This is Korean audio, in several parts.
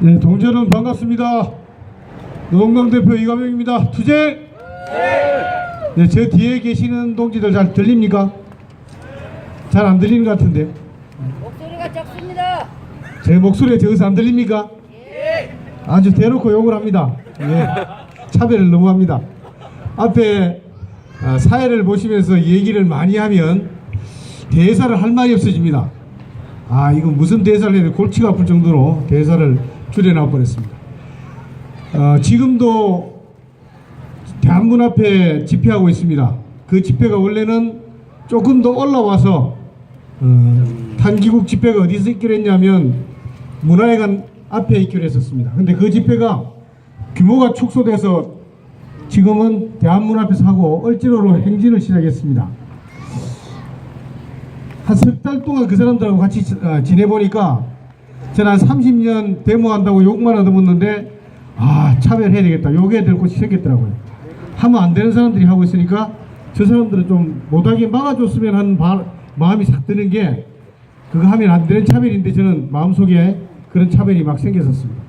네, 동전은 반갑습니다. 노동당 대표 이가명입니다. 투쟁! 네, 저 뒤에 계시는 동지들 잘 들립니까? 잘 안 들리는 것 같은데. 목소리가 작습니다. 제 목소리 저기서 안 들립니까? 아주 대놓고 욕을 합니다. 예. 차별을 너무 합니다. 앞에 아, 사회를 보시면서 얘기를 많이 하면 대사를 할 말이 없어집니다. 아, 이거 무슨 대사를 해야 돼? 골치가 아플 정도로 대사를 줄여놔 버렸습니다. 어, 지금도 대한문 앞에 집회하고 있습니다. 그 집회가 원래는 조금 더 올라와서 어, 탄기국 집회가 어디서 있기로 했냐면 문화회관 앞에 있기로 했었습니다. 근데 그 집회가 규모가 축소돼서 지금은 대한문 앞에서 하고 얼지로로 행진을 시작했습니다. 한 석 달 동안 그 사람들하고 같이 지- 어, 지내보니까 한 30년 데모한다고 욕만 얻어먹는데 아 차별해야 되겠다 욕해야 될 곳이 생겼더라고요. 하면 안 되는 사람들이 하고 있으니까 저 사람들은 좀 못하게 막아줬으면 하는 바- 마음이 싹 드는 게 그거 하면 안 되는 차별인데 저는 마음속에 그런 차별이 막 생겼었습니다.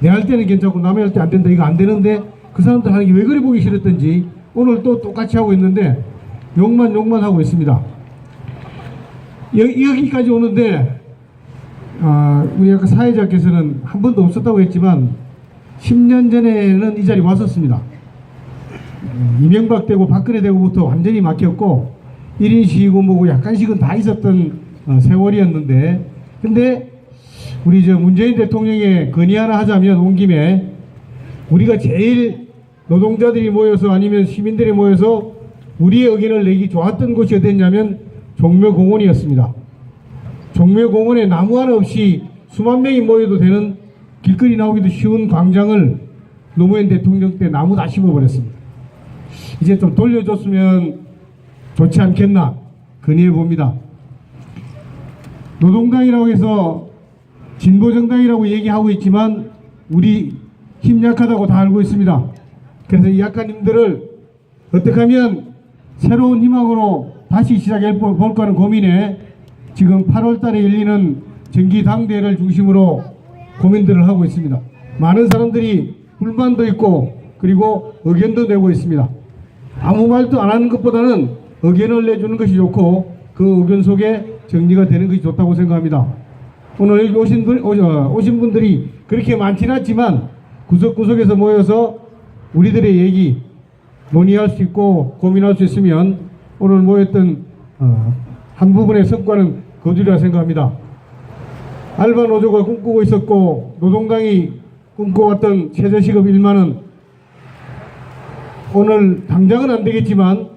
내 할 때는 괜찮고 남의 할 때 안 된다 이거 안 되는데 그 사람들 하는 게 왜 그리 보기 싫었던지 오늘 또 똑같이 하고 있는데 욕만 욕만 하고 있습니다. 여, 여기까지 오는데 아, 우리 아까 사회자께서는 한 번도 없었다고 했지만 10년 전에는 이 자리 왔었습니다. 음, 이명박 되고 박근혜 되고부터 완전히 막혔고 1인 시위고 뭐고 약간씩은 다 있었던 어, 세월이었는데 근데 우리 저 문재인 대통령의 건의 하나 하자면 온 김에 우리가 제일 노동자들이 모여서 아니면 시민들이 모여서 우리의 의견을 내기 좋았던 곳이 어디였냐면 종묘공원이었습니다. 종묘공원에 나무 하나 없이 수만 명이 모여도 되는 길거리 나오기도 쉬운 광장을 노무현 대통령 때 나무 다 심어버렸습니다. 이제 좀 돌려줬으면 좋지 않겠나 건의해 봅니다. 노동당이라고 해서 진보정당이라고 얘기하고 있지만 우리 힘 약하다고 다 알고 있습니다. 그래서 이 약한님들을 어떻게 하면 새로운 희망으로 다시 시작해 볼- 볼까 하는 고민에 지금 8월 달에 열리는 정기당대회를 중심으로 고민들을 하고 있습니다. 많은 사람들이 불만도 있고 그리고 의견도 내고 있습니다. 아무 말도 안 하는 것보다는 의견을 내주는 것이 좋고 그 의견 속에 정리가 되는 것이 좋다고 생각합니다. 오늘 여기 오신, 분, 오, 어, 오신 분들이 그렇게 많지는 않지만 구석구석에서 모여서 우리들의 얘기 논의할 수 있고 고민할 수 있으면 오늘 모였던 어, 한 부분의 성과는 거두리라 생각합니다. 알바 노조가 꿈꾸고 있었고 노동당이 꿈꿔왔던 최저시급 1만 원 오늘 당장은 안 되겠지만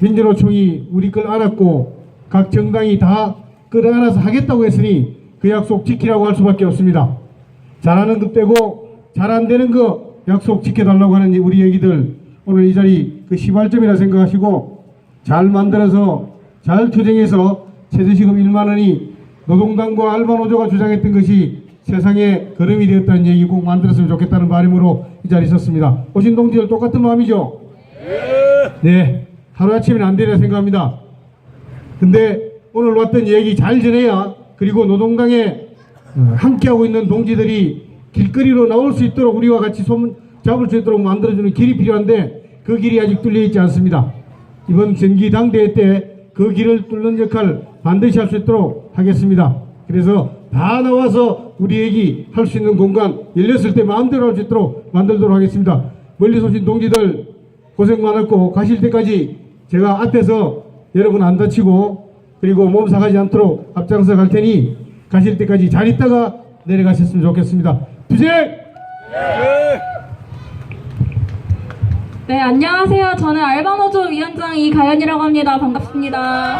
민주노총이 우리 걸 알았고 각 정당이 다 끌어안아서 하겠다고 했으니 그 약속 지키라고 할 수밖에 없습니다. 잘하는 것 빼고 잘 안 되는 거 약속 지켜달라고 하는 우리 얘기들 오늘 이 자리 그 시발점이라 생각하시고 잘 만들어서 잘 투쟁해서 최저시급 1만 원이 노동당과 알바노조가 주장했던 것이 세상에 걸음이 되었다는 얘기 꼭 만들었으면 좋겠다는 바람으로 이 자리에 있었습니다. 오신 동지들 똑같은 마음이죠? 네. 하루아침에는 안 되리라 생각합니다. 근데 오늘 왔던 얘기 잘 전해야 그리고 노동당에 어, 함께하고 있는 동지들이 길거리로 나올 수 있도록 우리와 같이 손 잡을 수 있도록 만들어주는 길이 필요한데 그 길이 아직 뚫려 있지 않습니다. 이번 전기당대회 때 그 길을 뚫는 역할 반드시 할 수 있도록 하겠습니다. 그래서 다 나와서 우리 얘기 할 수 있는 공간 열렸을 때 마음대로 할 수 있도록 만들도록 하겠습니다. 멀리서 오신 동지들 고생 많았고 가실 때까지 제가 앞에서 여러분 안 다치고 그리고 몸 상하지 않도록 앞장서 갈 테니 가실 때까지 잘 있다가 내려가셨으면 좋겠습니다. 투쟁! 네, 안녕하세요. 저는 알바노조 위원장 이가연이라고 합니다. 반갑습니다.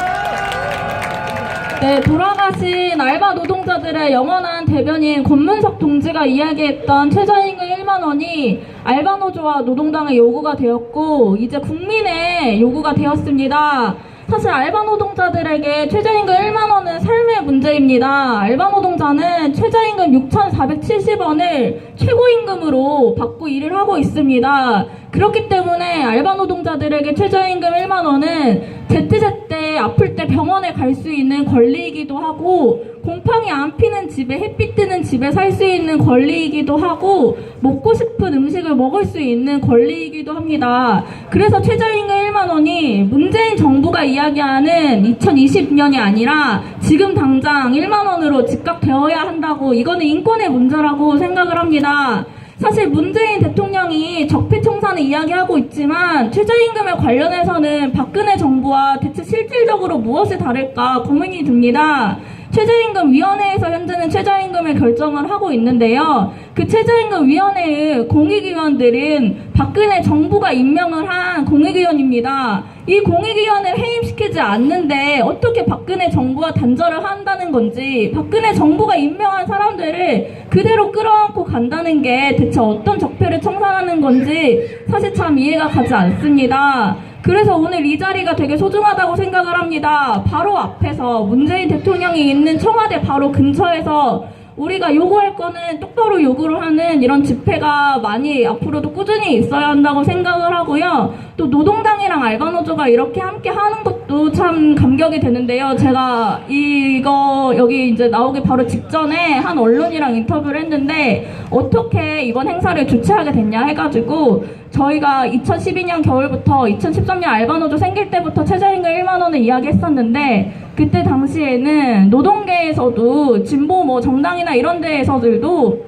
네, 돌아가신 알바 노동자들의 영원한 대변인 권문석 동지가 이야기했던 최저임금 1만 원이 알바노조와 노동당의 요구가 되었고, 이제 국민의 요구가 되었습니다. 사실 알바 노동자들에게 최저임금 1만 원은 삶의 문제입니다. 알바 노동자는 최저임금 6,470원을 최고임금으로 받고 일을 하고 있습니다. 그렇기 때문에 알바 노동자들에게 최저임금 1만 원은 제때제때 게 아플 때 병원에 갈 수 있는 권리이기도 하고 곰팡이 안 피는 집에 햇빛 뜨는 집에 살 수 있는 권리이기도 하고 먹고 싶은 음식을 먹을 수 있는 권리이기도 합니다. 그래서 최저임금 1만 원이 문재인 정부가 이야기하는 2020년이 아니라 지금 당장 1만 원으로 집값되어야 한다고 이거는 인권의 문제라고 생각을 합니다. 사실 문재인 대통령이 적폐청산을 이야기하고 있지만 최저임금에 관련해서는 박근혜 정부와 대체 실질적으로 무엇이 다를까 고민이 듭니다. 최저임금 위원회에서 현재는 최저임금을 결정을 하고 있는데요. 그 최저임금 위원회의 공익위원들은 박근혜 정부가 임명을 한 공익위원입니다. 이 공익위원을 해임시키지 않는데 어떻게 박근혜 정부와 단절을 한다는 건지 박근혜 정부가 임명한 사람들을 그대로 끌어안고 간다는 게 대체 어떤 적폐를 청산하는 건지 사실 참 이해가 가지 않습니다. 그래서 오늘 이 자리가 되게 소중하다고 생각을 합니다. 바로 앞에서 문재인 대통령이 있는 청와대 바로 근처에서 우리가 요구할 거는 똑바로 요구를 하는 이런 집회가 많이 앞으로도 꾸준히 있어야 한다고 생각을 하고요. 또 노동당이랑 알바노조가 이렇게 함께 하는 것도 참 감격이 되는데요. 제가 이거 여기 이제 나오기 바로 직전에 한 언론이랑 인터뷰를 했는데 어떻게 이번 행사를 주최하게 됐냐 해가지고 저희가 2012년 겨울부터 2013년 알바노조 생길 때부터 최저임금 1만 원을 이야기했었는데 그때 당시에는 노동계에서도 진보 뭐 정당이나 이런 데에서들도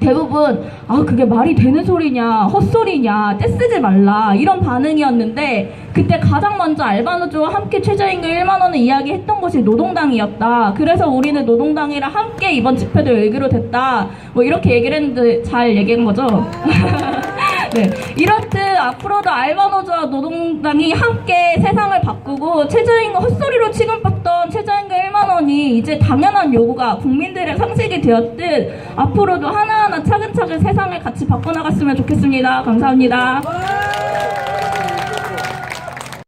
대부분 아 그게 말이 되는 소리냐 헛소리냐 떼쓰지 말라 이런 반응이었는데 그때 가장 먼저 알바노조와 함께 최저임금 1만 원을 이야기했던 것이 노동당이었다. 그래서 우리는 노동당이랑 함께 이번 집회도 열기로 됐다. 뭐 이렇게 얘기를 했는데 잘 얘기한 거죠 네, 이렇듯 앞으로도 알바노조와 노동당이 함께 세상을 바꾸고 최저임금 헛소리로 취급받던 최저임금 1만 원이 이제 당연한 요구가 국민들의 상식이 되었듯 앞으로도 하나하나 차근차근 세상을 같이 바꿔나갔으면 좋겠습니다. 감사합니다.